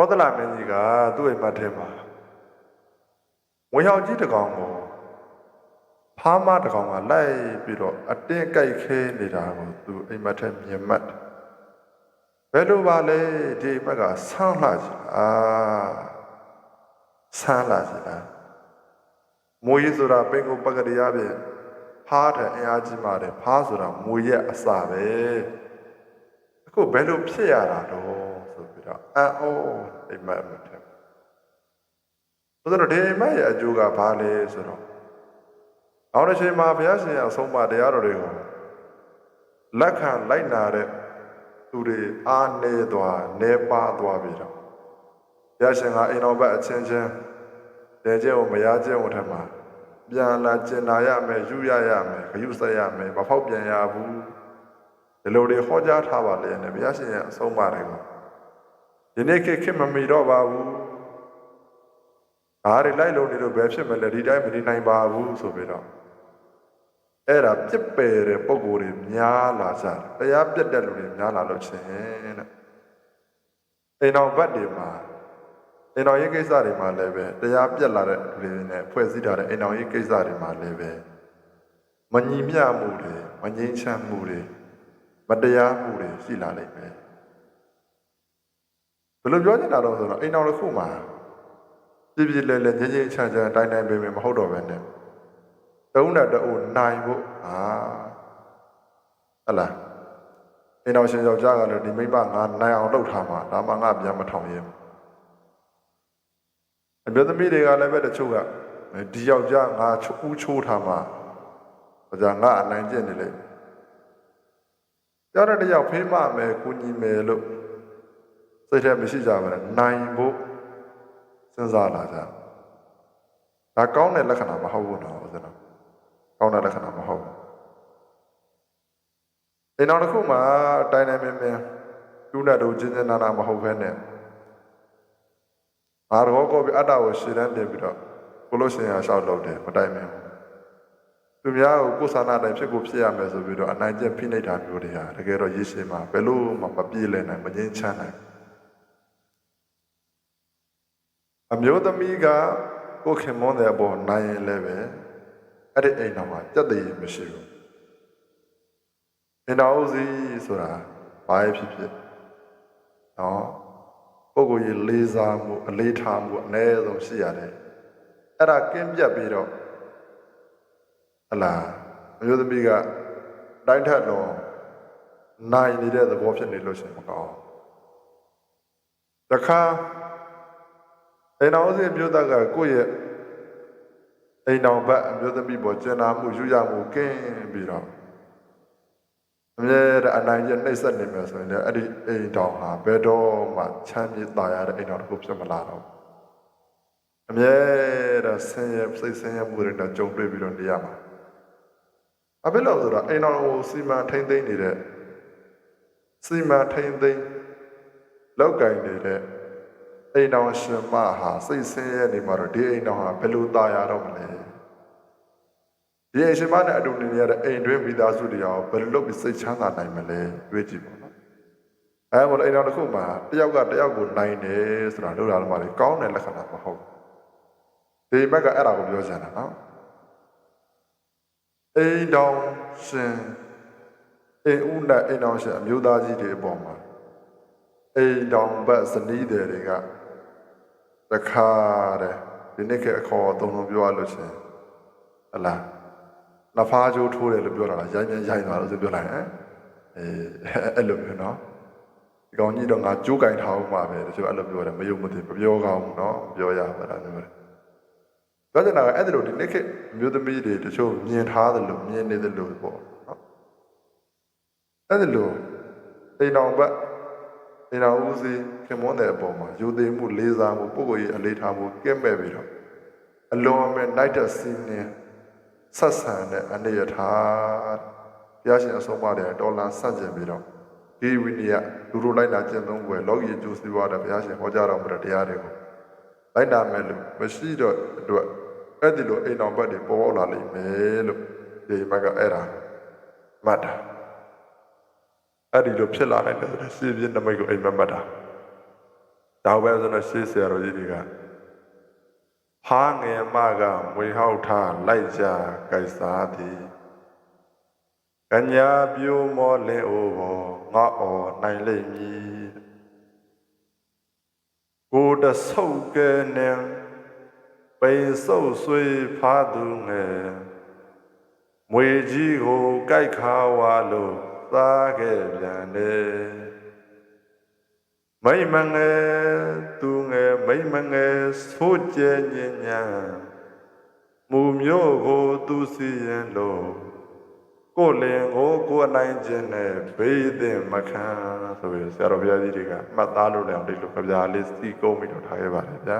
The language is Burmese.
ဘောဒလာမင်းကြီးကသူ့အိမ်မက်ထဲမှာဝင်ရောက်ကြီးတစ်ကောင်ကိုဖားမတစ်ကောင်ကလိုက်ပြီးတော့အတင်းကြိုက်ခဲနေတာကိုသူအိမ်မက်ထဲမြင်မှတ်တယ်ဘယ်လိုပါလဲဒီအိမ်မက်ကဆန်းလာချင်အာဆန်းလာချင်လားမိုးကြီးဆိုတာပင်ကိုပကရိယာဖြင့်ဖားတဲ့အင်အားကြီးပါတယ်ဖားဆိုတာမိုးရဲ့အစာပဲ အခုဘယ်လိုဖြစ်ရတာတော့ဆိုပြီးတော့အံ့ဩအိမ်မက်အမက်ထဲမှာဆိုတော့ဒီအိမ်မက်ရဲ့အကျိုးကဘာလဲဆိုတော့နောက်တစ်ချိန်မှာဘုရားရှင်အဆုံးအမတရားတော်တွေကိုလက်ခံလိုက်နာတဲ့သူတွေအားနေသွားနေပါသွားပြီတော့ဘုရားရှင်ကအိမ်တော်ဘက်အချင်းချင်းတဲကျဲကိုမရကျဲကိုထက်မှာပြန်လာကျင်နာရမယ်ယူရရမယ်ဂယုဆက်ရမယ်မဖောက်ပြန်ရဘူး ဒီလိုတွေဟောကြားထားပါလေနဲ့ဘုရားရှင်ရဲ့အဆုံးအမတွေကိုဒီနေ့ခေတ်ခေတ်မမီတော့ပါဘူးအားတွေလိုက်လို့နေလို့ဘယ်ဖြစ်မလဲဒီတိုင်းမနေနိုင်ပါဘူးဆိုပြီးတော့အဲ့ဒါပြစ်ပယ်တဲ့ပုံကိုယ်တွေများလာကြတယ်တရားပြတ်တဲ့လူတွေများလာလို့ချင်းတဲ့အိမ်တော်ဘတ်တွေမှာအိမ်တော်ရေးကိစ္စတွေမှာလည်းပဲတရားပြတ်လာတဲ့လူတွေနဲ့ဖွဲ့စည်းထားတဲ့အိမ်တော်ရေးကိစ္စတွေမှာလည်းပဲမညီမျှမှုတွေမငြိမ်းချမ်းမှုတွေ မတရားမှုတွေရှိလာလိမ့်မယ်ဘယ်လိုပြောချင်တာတော့ဆိုတော့အိမ်တော်တစ်ခုမှာပြည့်ပြည့်လဲလဲငြိမ်းငြိမ်းချမ်းချမ်းတိုင်းတိုင်းပင်ပင်မဟုတ်တော့ဘဲနဲ့တုံးတဲ့တူနိုင်ဖို့အာဟတ်လားအိမ်တော်ရှင်ယောက်ျားကလည်းဒီမိဘငါနိုင်အောင်လုပ်ထားမှာဒါမှငါပြန်မထောင်ရင်အမျိုးသမီးတွေကလည်းပဲတချို့ကဒီယောက်ျားငါချိုးချိုးထားမှာဘာကြောင့်ငါအနိုင်ကျင့်နေလေ ကြောက်တဲ့တယောက်ဖေးမမယ်ကိုညီမယ်လို့စိတ်ထဲမရှိကြပါနဲ့နိုင်ဖို့စဉ်းစားလာကြဒါကောင်းတဲ့လက္ခဏာမဟုတ်ဘူးနော်ဦးဇင်းတို့ကောင်းတဲ့လက္ခဏာမဟုတ်ဘူးဒီနောက်တစ်ခုမှာတိုင်းတိုင်းမင်းမင်းလူနဲ့တို့ချင်းချင်းနာနာမဟုတ်ဘဲနဲ့ငါတော့ကောပြီးအတ္တကိုရှင်းတန်းတင်ပြီးတော့ကိုလို့ရှင်ရရှောက်လုပ်တယ်မတိုင်မင်း သူများကိုကိုယ်ဆန္ဒတိုင်းဖြစ်ကိုဖြစ်ရမယ်ဆိုပြီးတော့အနိုင်ကျင့်ဖိနှိပ်တာမျိုးတွေဟာတကယ်တော့ရည်ရှိမှာဘယ်လို့မှမပြေလည်နိုင်မငြင်းချမ်းနိုင်အမျိုးသမီးကကိုခင်မွန်းတဲ့အပေါ်နိုင်ရင်လည်းပဲအဲ့ဒီအိမ်တော်မှာကြက်တည်မရှိဘူးအိမ်တော်ဦးစီးဆိုတာဘာဖြစ်ဖြစ်နော်ပုဂ္ဂိုလ်ကြီးလေးစားမှုအလေးထားမှုအ ਨੇ ဆုံးရှိရတယ်အဲ့ဒါကင်းပြတ်ပြီးတော့ ဟလာအမျိုးသမီးကတိုင်းထက်တော့နိုင်နေတဲ့သဘောဖြစ်နေလို့ရှိရင်မကောင်းတခါအိမ်တော်ဦးစီးမြို့သားကကိုယ့်ရဲ့အိမ်တော်ဘက်အမျိုးသမီးပေါ်ကျင်နာမှုယူရမှုကင်းပြီးတော့အမြဲတမ်းအနိုင်ကျနှိမ့်ဆက်နေမယ်ဆိုရင်လည်းအဲ့ဒီအိမ်တော်ဟာဘယ်တော့မှချမ်းမြေ့တာရတဲ့အိမ်တော်တစ်ခုဖြစ်မလာတော့ဘူးအမြဲတမ်းဆင်းရဲစိတ်ဆင်းရဲမှုတွေနဲ့ကြုံတွေ့ပြီးတော့နေရမှာ အဘယ်လို့ဆိုတော့အိမ်တော်ကိုစီမံထိမ့်သိမ့်နေတဲ့စီမံထိမ့်သိမ့်လောက်ကင်နေတဲ့အိမ်တော်ရှင်မဟာစိတ်ဆင်းရဲနေမှာတော့ဒီအိမ်တော်ဟာဘယ်လိုตายရတော့မလဲဒီအိမ်ရှင်မနဲ့အတူနေရတဲ့အိမ်တွင်းမိသားစုတွေရောဘယ်လိုလုပ်ပြီးစိတ်ချမ်းသာနိုင်မလဲတွေးကြည့်ပါတော့အဲမို့အိမ်တော်တစ်ခုမှာတယောက်ကတယောက်ကိုနိုင်တယ်ဆိုတာလို့လာတော့မှလေကောင်းတဲ့လက္ခဏာမဟုတ်ဒီဘက်ကအဲ့ဒါကိုပြောချင်တာနော် အိမ်တော်ရှင်အိမ်ဦးနဲ့အိမ်တော်ရှင်အမျိုးသားကြီးတွေအပေါ်မှာအိမ်တော်ဘက်ဇနီးတွေကတခါတဲ့ဒီနေ့ခေတ်အခေါ်အသုံးလုံးပြောရလို့ရှင်ဟလားနဖားကြိုးထိုးတယ်လို့ပြောတာလားရိုင်းမြန်ရိုင်းသွားလို့ဆိုပြောလိုက်ဟမ်အေးအဲ့လိုမျိုးနော်ဒီကောင်ကြီးတော့ငါကြိုးကင်ထားအောင်ပါပဲတချို့အဲ့လိုပြောတယ်မယုံမသိမပြောကောင်းဘူးနော်ပြောရပါလားမျိုးတယ် ပြောချင်တာကအဲ့ဒါလိုဒီနေ့ခေတ်မျိုးသမီးတွေတချို့မြင်ထားတယ်လို့မြင်နေတယ်လို့ပေါ့နော်အဲ့ဒါလိုအိမ်တော်ဘက်အိမ်တော်ဦးစီးခင်မွန်းတဲ့အပေါ်မှာယူသိမှုလေးစားမှုပုဂ္ဂိုလ်ရေးအလေးထားမှုကင်းမဲ့ပြီးတော့အလွန်အမဲ့နိုင်တဲ့စီးနေဆက်ဆံတဲ့အနေရထားဘုရားရှင်အဆုံးအမတဲ့ဒေါ်လာဆန့်ကျင်ပြီးတော့ဒီဝိနည်းလူတို့လိုက်လာကျင့်သုံးွယ်လောကီကျိုးစီးပွားတဲ့ဘုရားရှင်ဟောကြားတော်မူတဲ့တရားတွေကိုလိုက်နာမယ်လို့မရှိတော့အတွက် အဲ့ဒီလိုအိမ်တော်ဘက်တွေပေါ်ပေါက်လာလိမ့်မယ်လို့ဒီဘက်ကအဲ့ဒါမှတ်တာအဲ့ဒီလိုဖြစ်လာနိုင်တယ်ဆိုတော့စီးပြင်းနမိတ်ကိုအိမ်မက်မှတ်တာဒါပဲဆိုတော့ရှေးဆရာတော်ကြီးတွေကဟာငယ်မကမွေဟောက်ထားလိုက်ကြကြိုက်စားသည်ကညာပြိုမောလင်းအိုဘောငါအော်နိုင်လိမ့်မည်ကိုတဆုပ်ကဲနေ ပိန်ဆုပ်ဆွေးဖားသူငယ်မွေကြီးကိုကြိုက်ခါဝါလို့သားခဲ့ပြန်တယ်မိမ့်မငယ်သူငယ်မိမ့်မငယ်ဆိုးကြညင်ညာမူမျိုးကိုသူစီရင်လို့ကိုယ်လင်ကိုကိုယ်အနိုင်ခြင်းနဲ့ဘေးသင့်မခံဆိုပြီးဆရာတော်ဘုရားကြီးတွေကမှတ်သားလို့လည်းအောင်ဒီလိုကြပြလေးစီကုံးပြီးတော့ထားခဲ့ပါတယ်ဗျာ